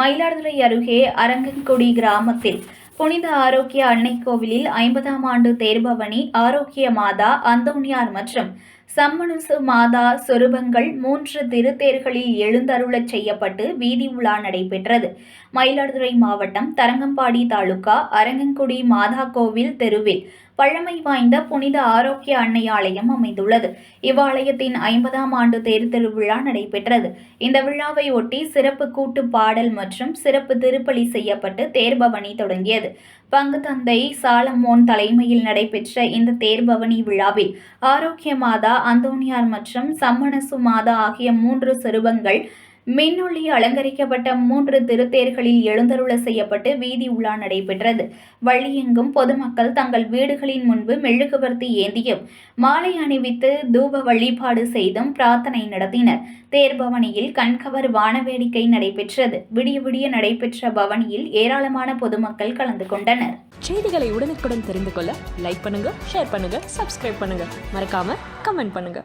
மயிலாடுதுறை அருகே அரங்கன்குடி கிராமத்தில் புனித ஆரோக்கிய அன்னை கோவிலில் ஐம்பதாம் ஆண்டு தேர்பவனி ஆரோக்கிய மாதா அந்தோணியார் மற்றும் சம்மனுசு மாதா சொரூபங்கள் மூன்று திருத்தேர்களில் எழுந்தருளச் செய்யப்பட்டு வீதி உலா நடைபெற்றது. மயிலாடுதுறை மாவட்டம் தரங்கம்பாடி தாலுகா அரங்கன்குடி மாதா கோவில் தெருவில் பழமை வாய்ந்த புனித ஆரோக்கிய அன்னை ஆலயம் அமைந்துள்ளது. இவ்வாலயத்தின் ஐம்பதாம் ஆண்டு தேர் திருவிழா நடைபெற்றது. இந்த விழாவை ஒட்டி சிறப்பு கூட்டு பாடல் மற்றும் சிறப்பு திருப்பலி செய்யப்பட்டு தேர்பவனி தொடங்கியது. பங்கு தந்தை சாலமோன் தலைமையில் நடைபெற்ற இந்த தேர்பவனி விழாவில் ஆரோக்கிய மாதா அந்தோனியார் மற்றும் சம்மணசு மாதா ஆகிய மூன்று சிறுவங்கள் மின்னொளி அலங்கரிக்கப்பட்ட மூன்று திருத்தேர்களில் எழுந்தருள செய்யப்பட்டு வீதி உலா நடைபெற்றது. வழியெங்கும் பொதுமக்கள் தங்கள் வீடுகளின் முன்பு மெழுகுவர்த்தி ஏந்தியும் மாலை அணிவித்து தூப வழிபாடு செய்தும் பிரார்த்தனை நடத்தினர். தேர் பவனியில் கண்கவர் வானவேடிக்கை நடைபெற்றது. விடிய விடிய நடைபெற்ற பவனியில் ஏராளமான பொதுமக்கள் கலந்து கொண்டனர். செய்திகளை உடனுக்குடன் தெரிந்து கொள்ள லைக் பண்ணுங்க ஷேர் பண்ணுங்க சப்ஸ்கிரைப் பண்ணுங்க. மறக்காம கமெண்ட் பண்ணுங்க.